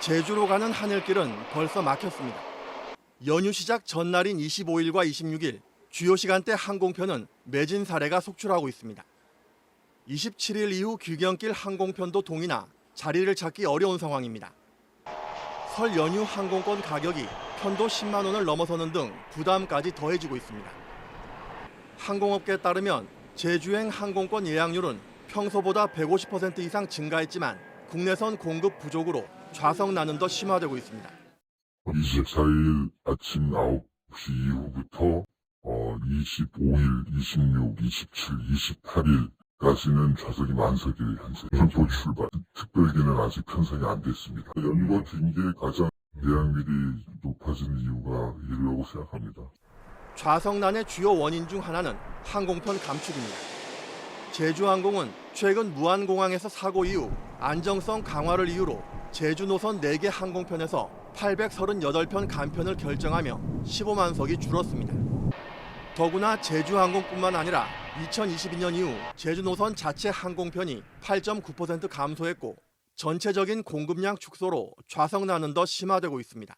제주로 가는 하늘길은 벌써 막혔습니다. 연휴 시작 전날인 25일과 26일 주요 시간대 항공편은 매진 사례가 속출하고 있습니다. 27일 이후 귀경길 항공편도 동이나 자리를 찾기 어려운 상황입니다. 설 연휴 항공권 가격이 편도 10만 원을 넘어서는 등 부담까지 더해지고 있습니다. 항공업계에 따르면 제주행 항공권 예약률은 평소보다 150% 이상 증가했지만 국내선 공급 부족으로 좌석 나는 더 심화되고 있습니다. 24일 아침 9시 이후부터 어, 25일, 26, 27, 28일까지는 좌석이 만석이 현재 현도 출발. 특별기는 아직 편성이 안 됐습니다. 긴게 가장 예약률이 높아지는 이유가 이라고 생각합니다. 좌석난의 주요 원인 중 하나는 항공편 감축입니다. 제주항공은 최근 무안공항에서 사고 이후 안정성 강화를 이유로 제주 노선 4개 항공편에서 838편 간편을 결정하며 15만 석이 줄었습니다. 더구나 제주항공뿐만 아니라 2022년 이후 제주 노선 자체 항공편이 8.9% 감소했고 전체적인 공급량 축소로 좌석난은 더 심화되고 있습니다.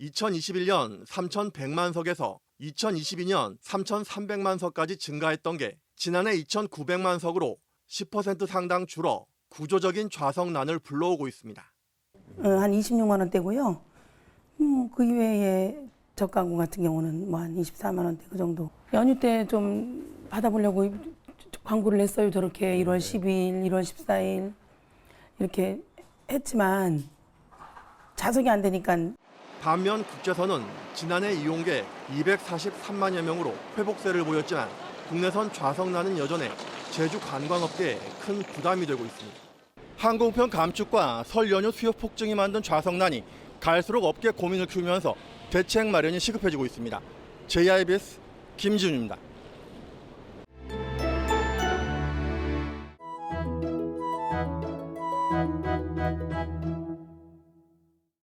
2021년 3,100만 석에서 2022년 3,300만 석까지 증가했던 게 지난해 2,900만 석으로 10% 상당 줄어 구조적인 좌석난을 불러오고 있습니다. 어, 한 26만 원대고요. 음, 그 이외에 저가항공 같은 경우는 뭐 한 24만 원대 그 정도. 연휴 때 좀 받아보려고 광고를 했어요. 저렇게 1월 12일, 1월 14일 이렇게 했지만 좌석이 안 되니까 반면 국제선은 지난해 이용객 243만여 명으로 회복세를 보였지만 국내선 좌석난은 여전해 제주 관광업계에 큰 부담이 되고 있습니다. 항공편 감축과 설 연휴 수요 폭증이 만든 좌석난이 갈수록 업계 고민을 키우면서 대책 마련이 시급해지고 있습니다. JIBS 김지훈입니다.